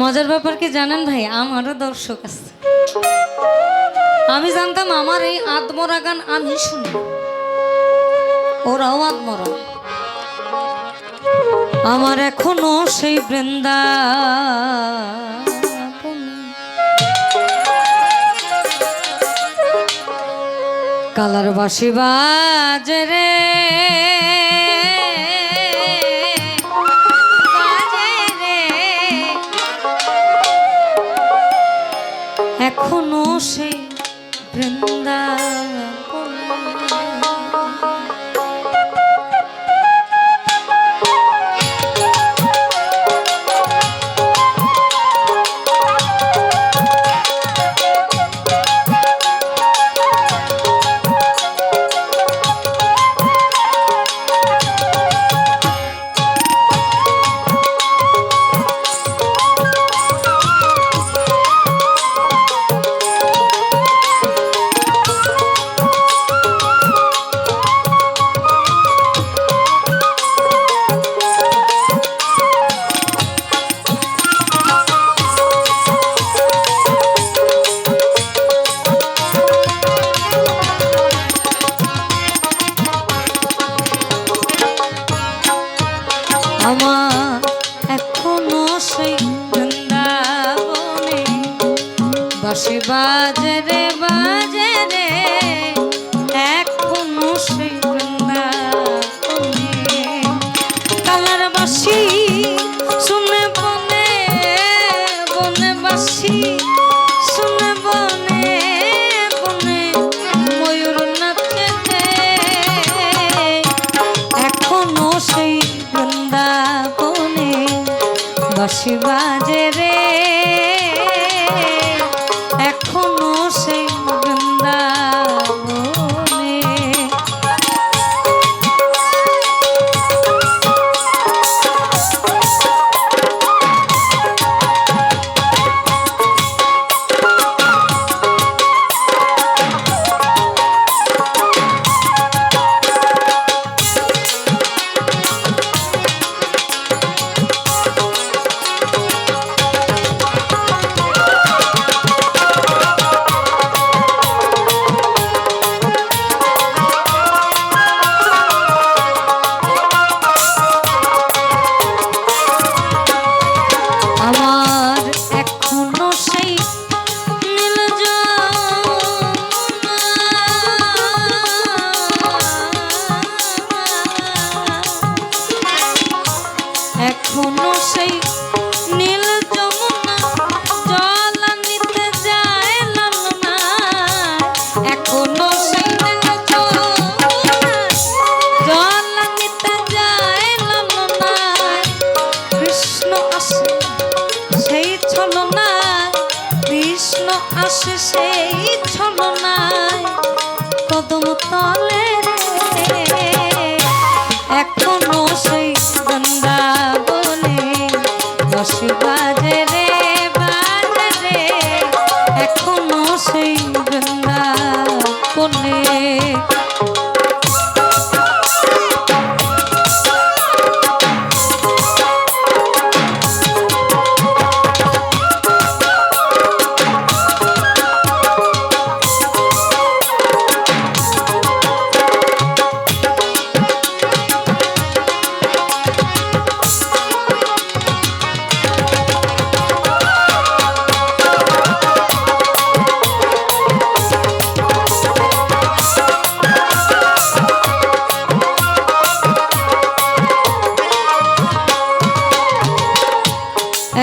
মজার ব্যাপার কি জানেন ভাই? আমারও দর্শক আছে। আমি জানতাম আমার এই আত্মরা গান আমি শুনি। ওরাও আত্মরা আমার এখনও সেই বৃন্দা কালার বাসি বাজরে সেই বৃন্দাবনে। বসে বাজরে বাজরে বাজে রে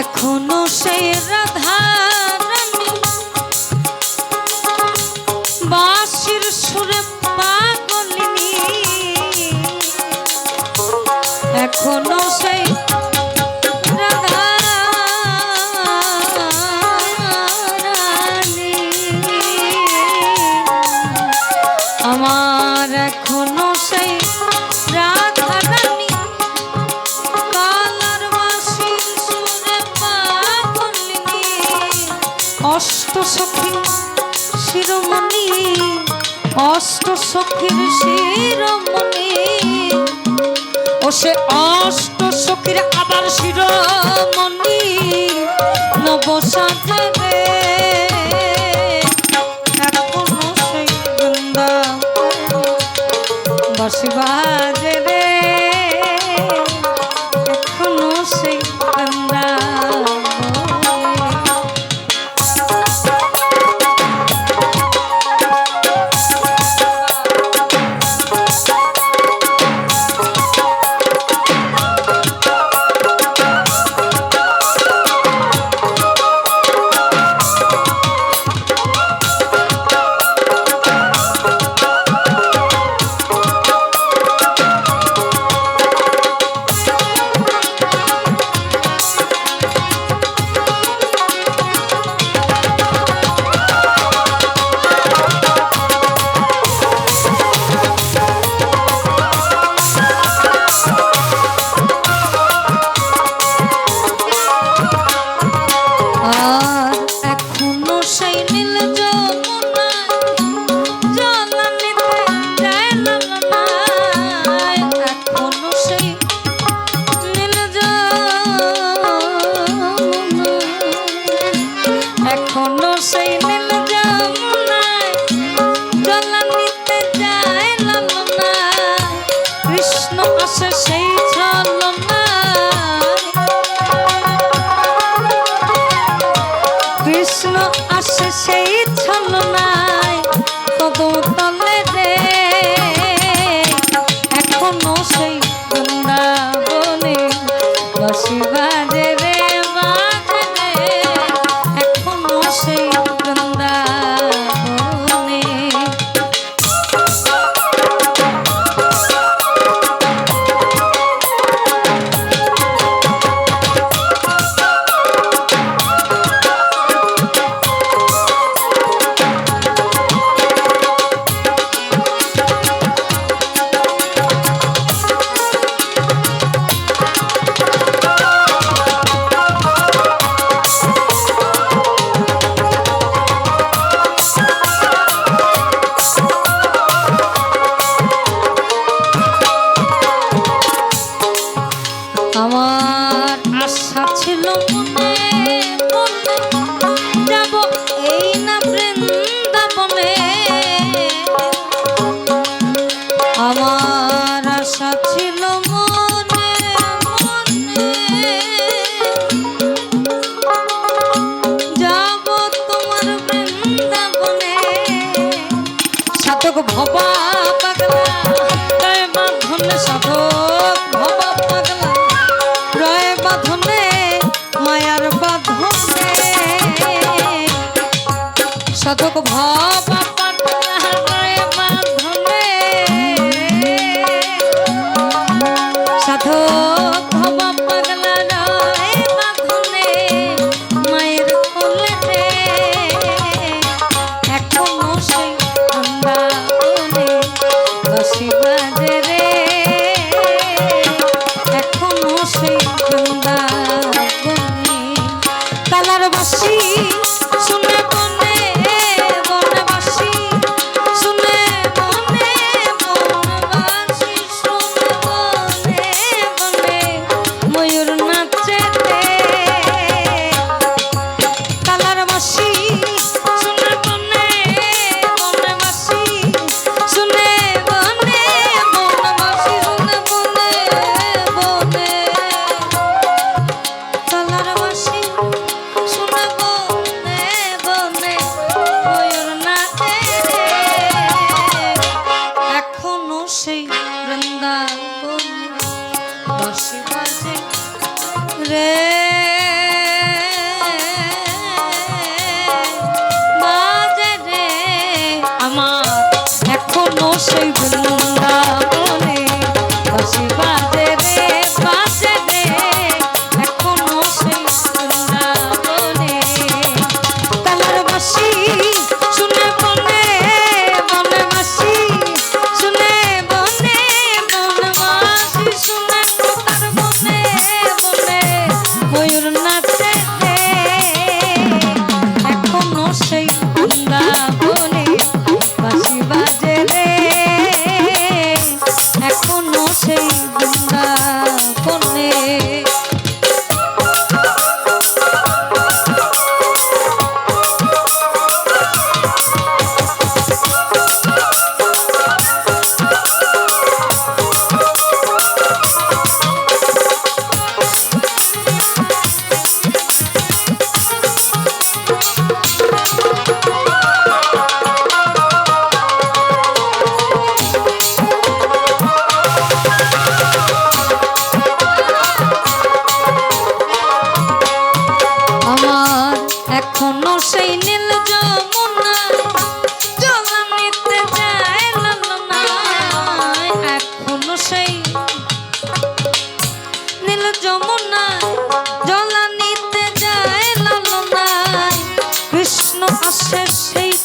এখনও সেই রাধার বাসির সুরে পাগলিনি। এখনও সেই আমার এখন chanter কৃষ্ণ আসে সেই ছলনায় কদম তলে রে এখনও সেই বৃন্দাবনে বসিবার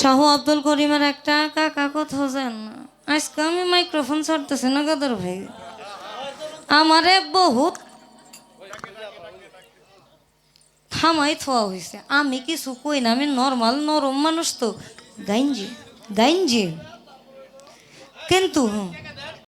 শাহ আব্দুল করিমের একটা, কাকা কোথাও যান আজকে আমি মাইক্রোফোন ছাড়তেছি না কাদের ভাই। আমারে বহুত থামাই থোয়া হয়েছে আমি কিছু কই না, আমি নর্মাল নরম মানুষ তো। গাইনজি গাইনজি। কিন্তু